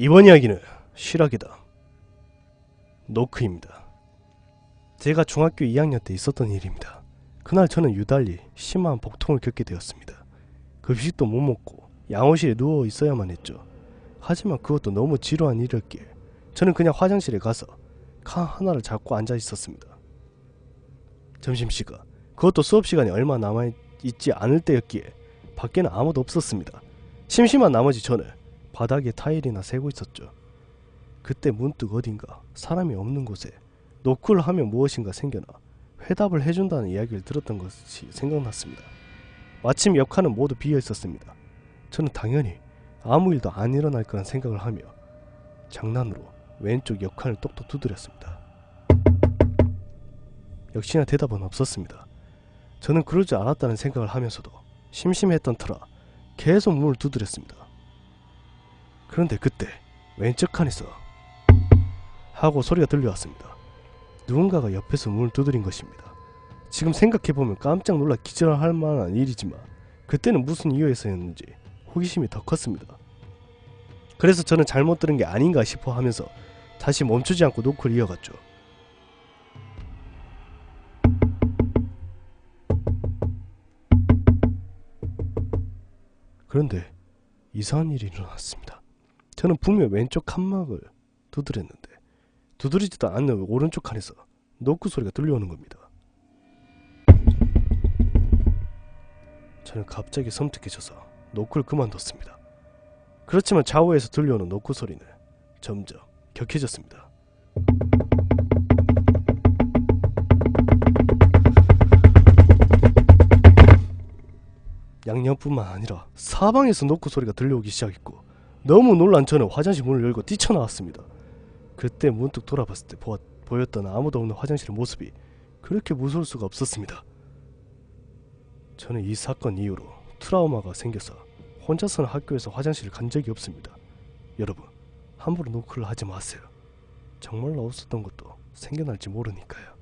이번 이야기는 실화기다. 노크입니다. 제가 중학교 2학년 때 있었던 일입니다. 그날 저는 유달리 심한 복통을 겪게 되었습니다. 급식도 못 먹고 양호실에 누워 있어야만 했죠. 하지만 그것도 너무 지루한 일이었기에 저는 그냥 화장실에 가서 칸 하나를 잡고 앉아 있었습니다. 점심시간, 그것도 수업 시간이 얼마 남아 있지 않을 때였기에 밖에는 아무도 없었습니다. 심심한 나머지 저는 바닥에 타일이나 세고 있었죠. 그때 문득 어딘가 사람이 없는 곳에 노크를 하면 무엇인가 생겨나 회답을 해준다는 이야기를 들었던 것이 생각났습니다. 마침 옆 칸은 모두 비어 있었습니다. 저는 당연히 아무 일도 안 일어날 거란 생각을 하며 장난으로 왼쪽 옆 칸을 똑똑 두드렸습니다. 역시나 대답은 없었습니다. 저는 그럴 줄 알았다는 생각을 하면서도 심심했던 터라 계속 문을 두드렸습니다. 그런데 그때 왼쪽 칸에서 하고 소리가 들려왔습니다. 누군가가 옆에서 문을 두드린 것입니다. 지금 생각해보면 깜짝 놀라 기절할 만한 일이지만 그때는 무슨 이유에서였는지 호기심이 더 컸습니다. 그래서 저는 잘못 들은 게 아닌가 싶어 하면서 다시 멈추지 않고 노크를 이어갔죠. 그런데 이상한 일이 일어났습니다. 저는 분명 왼쪽 칸막을 두드렸는데 두드리지도 않는 오른쪽 칸에서 노크 소리가 들려오는 겁니다. 저는 갑자기 섬뜩해져서 노크를 그만뒀습니다. 그렇지만 좌우에서 들려오는 노크 소리는 점점 격해졌습니다. 양옆뿐만 아니라 사방에서 노크 소리가 들려오기 시작했고 너무 놀란 저는 화장실 문을 열고 뛰쳐나왔습니다. 그때 문득 돌아봤을 때 보았, 보였던 아무도 없는 화장실의 모습이 그렇게 무서울 수가 없었습니다. 저는 이 사건 이후로 트라우마가 생겨서 혼자서는 학교에서 화장실을 간 적이 없습니다. 여러분, 함부로 노크를 하지 마세요. 정말로 없었던 것도 생겨날지 모르니까요.